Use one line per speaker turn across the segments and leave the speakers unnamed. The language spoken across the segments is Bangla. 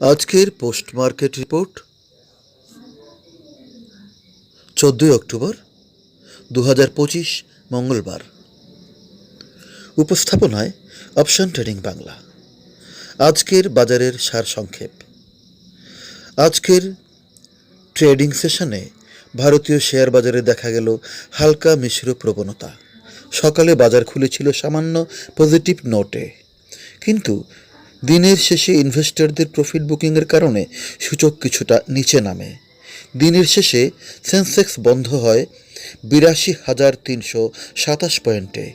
আজকের পোস্ট মার্কেট রিপোর্ট, চোদ্দোই অক্টোবর দু পঁচিশ, মঙ্গলবার। উপস্থাপনায় অপশন ট্রেডিং বাংলা। আজকের বাজারের সারসংক্ষেপ। আজকের ট্রেডিং সেশনে ভারতীয় শেয়ার বাজারে দেখা গেল হালকা মিশ্র প্রবণতা। সকালে বাজার খুলেছিল সামান্য পজিটিভ নোটে। কিন্তু দিনের শেষে ইনভেস্টরদের প্রফিট বুকিংয়ের কারণে সূচক কিছুটা নিচে নামে। দিনের শেষে সেন্সেক্স বন্ধ হয় বিরাশি হাজার তিনশো সাতাশ পয়েন্টে,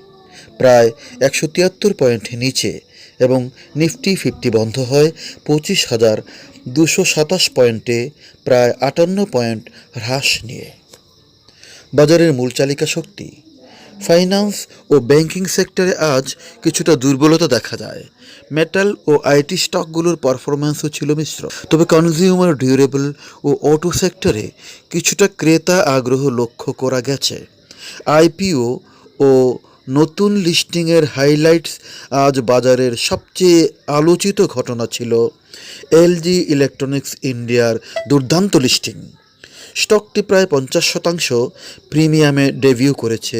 প্রায় একশো তিয়াত্তর পয়েন্ট নিচে এবং নিফটি ফিফটি বন্ধ হয় পঁচিশ হাজার দুশো সাতাশ পয়েন্টে, প্রায় আটান্ন পয়েন্ট হ্রাস নিয়ে। বাজারের মূল চালিকা শক্তি ফাইন্যান্স ও ব্যাংকিং সেক্টরে আজ কিছুটা দুর্বলতা দেখা যায়। মেটাল ও আইটি স্টকগুলোর পারফরম্যান্সও ছিল মিশ্র। তবে কনজিউমার ডিউরেবল ও অটো সেক্টরে কিছুটা ক্রেতা আগ্রহ লক্ষ্য করা গেছে। আইপিও ও নতুন লিস্টিংয়ের হাইলাইটস আজ বাজারের সবচেয়ে আলোচিত ঘটনা ছিল এলজি ইলেকট্রনিক্স ইন্ডিয়ার দুর্দান্ত লিস্টিং। স্টকটি প্রায় পঞ্চাশ শতাংশ প্রিমিয়ামে ডেবিউ করেছে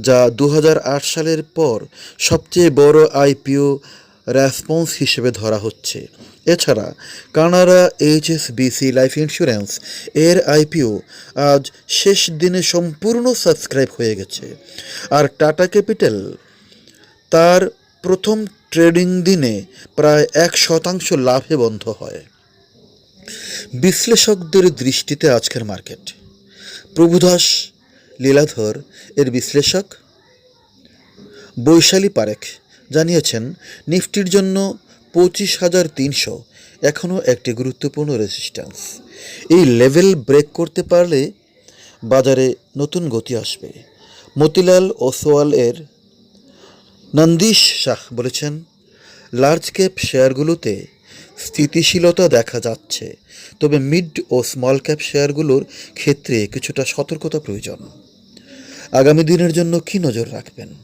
যা দু হাজার আট সালের পর সবচেয়ে বড় আইপিও রেসপন্স হিসেবে ধরা হচ্ছে। এছাড়া কানাডা এইচএসবিসি লাইফ ইন্স্যুরেন্স এর আইপিও আজ শেষ দিনে সম্পূর্ণ সাবস্ক্রাইব হয়ে গেছে। আর টাটা ক্যাপিটাল তার প্রথম ট্রেডিং দিনে প্রায় এক শতাংশ লাভে বন্ধ হয়। বিশ্লেষকদের দৃষ্টিতে আজকের মার্কেট। প্রভুদাস লীলাধর এর বিশ্লেষক? বৈশালী পারেখ জানিয়েছেন, নিফটির জন্য পঁচিশ হাজার তিনশো এখনও একটি গুরুত্বপূর্ণ রেজিস্ট্যান্স এই লেভেল ব্রেক করতে পারলে বাজারে নতুন গতি আসবে। মতিলাল ওসওয়াল এর নন্দীশ শাহ বলেছেন লার্জ ক্যাপ শেয়ারগুলোতে স্থিতিশীলতা দেখা যাচ্ছে, তবে মিড ও স্মল ক্যাপ শেয়ারগুলোর ক্ষেত্রে কিছুটা সতর্কতা প্রয়োজন। আগামী দিনের জন্য কি নজর রাখবেন?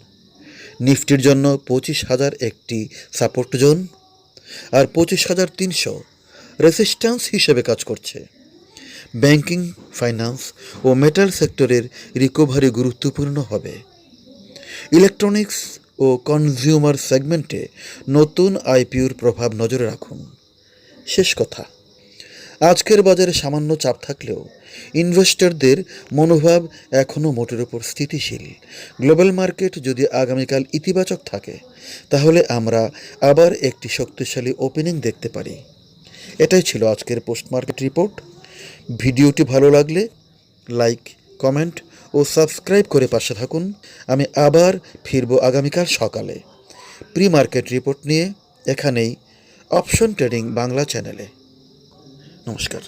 নিফটির জন্য পঁচিশ হাজার একটি সাপোর্ট জোন আর পঁচিশ হাজার তিনশো রেসিস্ট্যান্স হিসেবে কাজ করছে। ব্যাংকিং, ফাইন্যান্স ও মেটাল সেক্টরের রিকভারি গুরুত্বপূর্ণ হবে। ইলেকট্রনিক্স ও কনজিউমার সেগমেন্টে নতুন আইপিওর প্রভাব নজরে রাখুন। শেষ কথা। আজকের বাজারে সামান্য চাপ থাকলেও ইনভেস্টরদের মনোভাব এখনও মোটের ওপর স্থিতিশীল। গ্লোবাল মার্কেট যদি আগামীকাল ইতিবাচক থাকে, তাহলে আমরা আবার একটি শক্তিশালী ওপেনিং দেখতে পারি। এটাই ছিল আজকের পোস্ট মার্কেট রিপোর্ট ভিডিওটি ভালো লাগলে লাইক কমেন্ট ও সাবস্ক্রাইব করে পাশে থাকুন। আমি আবার ফিরব আগামীকাল সকালে। প্রি মার্কেট রিপোর্ট নিয়ে এখানেই। অপশন ট্রেডিং বাংলা চ্যানেলে Namaskar